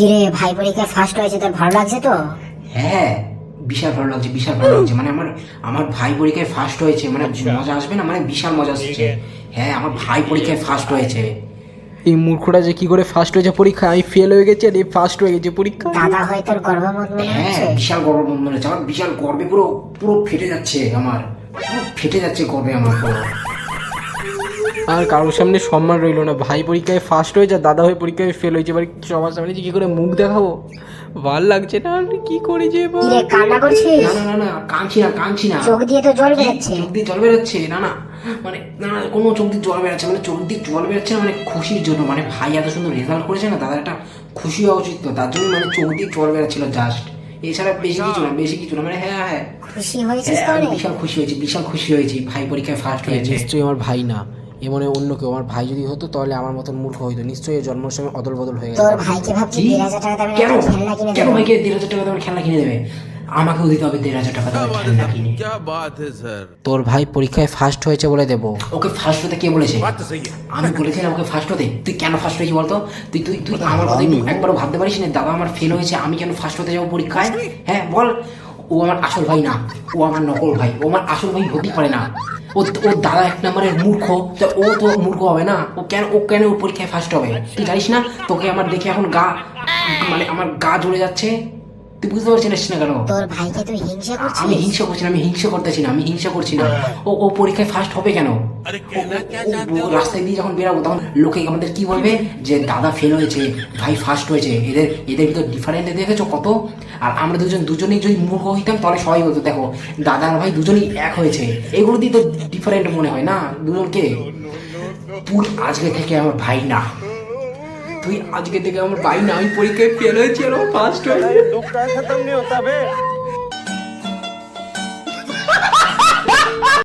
কিরে ভাই পরীক্ষায় ফার্স্ট হয়েছে তোর ভালো লাগছে তো? হ্যাঁ বিশাল ভালো লাগছে বিশাল ভালো লাগছে। মানে আমার আমার ভাই পরীক্ষায় ফার্স্ট হয়েছে মানে মজা আসবে না? মানে বিশাল মজা আসছে। হ্যাঁ আমার ভাই পরীক্ষায় ফার্স্ট হয়েছে। এই মূর্খটা যে কি করে ফার্স্ট হয়েছে পরীক্ষা? আমি ফেল হয়ে গেছি আর এই ফার্স্ট হয়ে গেছে পরীক্ষা। দাদা হয় তোর গর্ববোধ মনে হ্যাঁ হচ্ছে? বিশাল গর্ব মনে হচ্ছে। আমার বিশাল গর্বে পুরো পুরো ফেটে যাচ্ছে আমার। পুরো ফেটে যাচ্ছে গর্বে আমার পুরো। আর কারোর সামনে সম্মান রইল না। ভাই পরীক্ষায় ফার্স্ট হয়েছে আর দাদা হয়ে পরীক্ষায় ফেল হয়েছে। এবার সবার সামনে যে কি করে মুখ দেখাবো? ভালো লাগছে না আর কি করে যে এবার? কান্না করছিস? না না না না কাঁদছি না কাঁদছি না। চোখ দিয়ে তো জল বেরোচ্ছে। চোখ দিয়ে জল বেরোচ্ছে? না না। মানে না না কোনো চোখ দিয়ে জল বেরোচ্ছে মানে চোখ দিয়ে জল বেরোচ্ছে না মানে খুশির জন্য। মানে ভাই এত সুন্দর রেজাল্ট করেছে না দাদা একটা খুশি হওয়া উচিত তো তার জন্য মানে চোখ দিয়ে জল বেরোচ্ছিল জাস্ট এছাড়া বেশি কিছু না বেশি কিছু না। মানে হ্যাঁ হ্যাঁ। খুশি হয়েছিস হ্যাঁ? বিশাল খুশি হয়েছি বিশাল খুশি হয়েছি। ভাই পরীক্ষায় ফার্স্ট হয়েছে। নিশ্চয়ই আমার ভাই না। এ মনে হয় অন্য কেউ আমার ভাই যদি হতো তাহলে আমার মতন মূর্খ হইতো নিশ্চয়ই এর জন্মের সময় অদল বদল হয়ে গেছে তোর ভাইকে ভাবছি কি? দেড় হাজার টাকা দামের কেন একটা খেলনা কিনে কেন দেবো ভাইকে দেড় হাজার টাকা দামের খেলনা কিনে দেবে আমাকেও দিতে হবে দেড় হাজার টাকা দামের খেলনা কিনে क्या बात है सर তোর ভাই পরীক্ষায় ফার্স্ট হয়েছে বলে দেবো ওকে ফার্স্ট হতে কে বলেছে আমি বলেছিলাম ওকে ফার্স্ট হতে তুই কেন ফার্স্ট হয়েছি বলতো তুই তুই তুই আমার কথা একটু একবারও ভাবতে পারিস না দাদা আমার ফেল হয়েছে আমি কেন ফার্স্ট হতে যাবো পরীক্ষায় হ্যাঁ বল ও আমার আসল ভাই না, ও আমার নকল ভাই, ও আমার আসল ভাই হতে পারে না। ও ওর দাদা এক নম্বরের মূর্খ, তো ও তো মূর্খ হবে না, ও কেন ও কেন ও পরীক্ষায় ফার্স্ট হবে? তুই জানিস না, তোকে আমার দেখে এখন গা মানে আমার গা জ্বলে যাচ্ছে। তুই বুঝতে পারছিস না কেন তোর ভাইকে তুই হিংসা আমি হিংসা করছি না আমি হিংসা করতেছি না আমি হিংসা করছি না ও ও পরীক্ষায় ফার্স্ট হবে কেন রাস্তায় দিয়ে যখন বেরাবো তখন লোকে আমাদের কি বলবে যে দাদা ফেল হয়েছে ভাই ফার্স্ট হয়েছে এদের এদের ভিতর ডিফারেন্ট দেখেছ কত আর আমরা দুজন দুজনেই যদি মূর্খ হইতাম তাহলে সবাই বলতো দেখো দাদা আর ভাই দুজনেই এক হয়েছে এগুলো দিয়ে তো ডিফারেন্ট মনে হয় না দুজনকে তুই আজকে থেকে আমার ভাই না তুই আজকে থেকে আমার ভাই না আমি পরীক্ষায় ফেল হয়েছি আর ফার্স্ট হয়েছে